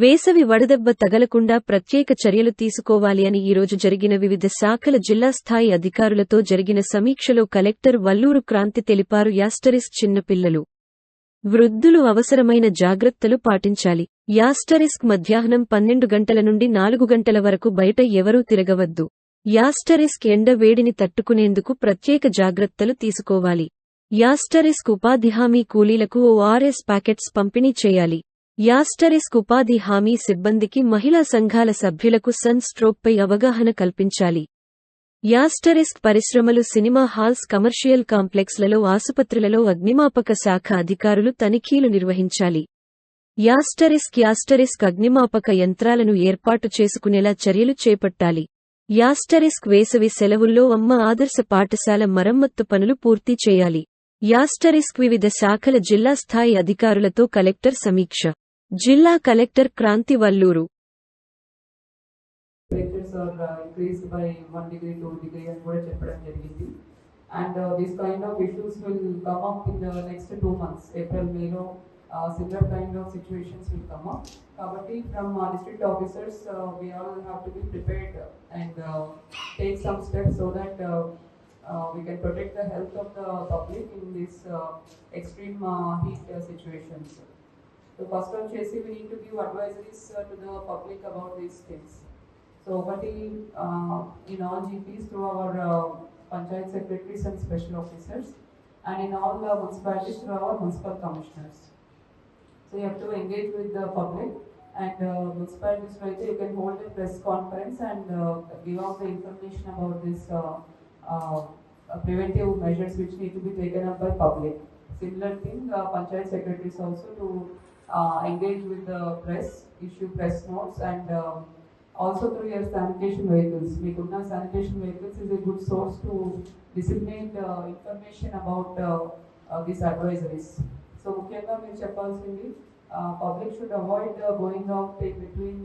వేసవి వడదెబ్బ తగలకుండా ప్రత్యేక చర్యలు తీసుకోవాలి అని ఈరోజు జరిగిన వివిధ శాఖల జిల్లా స్థాయి అధికారులతో జరిగిన సమీక్షలో కలెక్టర్ వల్లూరు క్రాంతి తెలిపారు. యాస్టరిస్ చిన్నపిల్లలు వృద్ధులు అవసరమైన జాగ్రత్తలు పాటించాలి. యాస్టరిస్క్ మధ్యాహ్నం పన్నెండు గంటల నుండి నాలుగు గంటల వరకు బయట ఎవరూ తిరగవద్దు. యాస్టరిస్క్ ఎండ వేడిని తట్టుకునేందుకు ప్రత్యేక జాగ్రత్తలు తీసుకోవాలి. యాస్టరిస్క్ ఉపాధి హామీ కూలీలకు ఓఆర్ఎస్ ప్యాకెట్స్ పంపిణీ చేయాలి. యాస్టరిస్క్ ఉపాధి హామీ సిబ్బందికి మహిళా సంఘాల సభ్యులకు సన్ స్ట్రోక్పై అవగాహన కల్పించాలి. యాస్టరిస్క్ పరిశ్రమలు సినిమా హాల్స్ కమర్షియల్ కాంప్లెక్స్లలో ఆసుపత్రులలో అగ్నిమాపక శాఖ అధికారులు తనిఖీలు నిర్వహించాలి. యాస్టరిస్క్ యాస్టరిస్క్ అగ్నిమాపక యంత్రాలను ఏర్పాటు చేసుకునేలా చర్యలు చేపట్టాలి. యాస్టరిస్క్ వేసవి సెలవుల్లో అమ్మ ఆదర్శ పాఠశాల మరమ్మత్తు పనులు పూర్తి చేయాలి. యాస్టరిస్క్ వివిధ శాఖల జిల్లా స్థాయి అధికారులతో కలెక్టర్ సమీక్ష. జిల్లా collector Kranthi Valluru temperatures are uh, increased by one degree, two degree అని కూడా చెప్పడం జరిగింది. And this kind of issues will come up in the next two months April మేలో similar kind of situations will come up కాబట్టి from district officers we all have to be prepared and take some steps so that we can protect the health of the public in this uh, extreme uh, heat uh, situations. So first వచ్చేసి we need to give advisories uh, to the public about these things. So ఒకటి uh, in all GPs through our uh, panchayat secretaries and special officers and in all the municipalities through our municipal commissioners. So you have to engage with the public and uh, municipalities లో అయితే you can hold a press conference and uh, give out the information about this uh, uh, preventive measures which need to be taken up by public. Similar thing, uh, panchayat secretaries also to uh, engage with the press, issue press notes and uh, also through your sanitation vehicles. Meekunna sanitation vehicles is a good source to disseminate uh, information about uh, uh, these advisories. So ముఖ్యంగా మీరు చెప్పాల్సింది public should avoid going out in between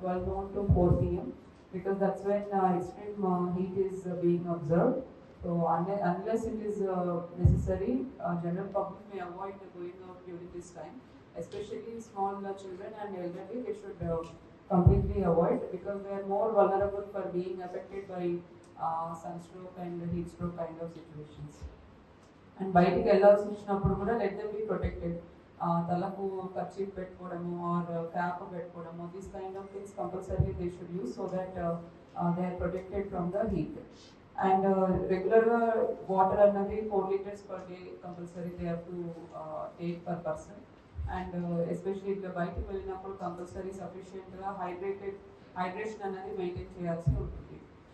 twelve noon to four PM because that's when uh, extreme uh, heat is uh, being observed. So unless, unless it is uh, necessary, uh, general public may avoid going out during this time, especially small uh, children and elderly. They should uh, completely avoid because they are more vulnerable for being affected by uh, sunstroke and heat stroke kind of situations. And బయటికి వెళ్ళాల్సి వచ్చినప్పుడు కూడా let them be protected తలకు ఖర్చు పెట్టుకోవడము are cap పెట్టుకోవడము this kind of things compulsory they should use so that they are protected from the heat and రెగ్యులర్గా water అన్నది four litres per day compulsory they have to take per person And especially uh, ఇట్లా బయటకు వెళ్ళినప్పుడు compulsory సఫిషియెంట్గా hydrated hydration అనేది maintain చేయాల్సి ఉంటుంది.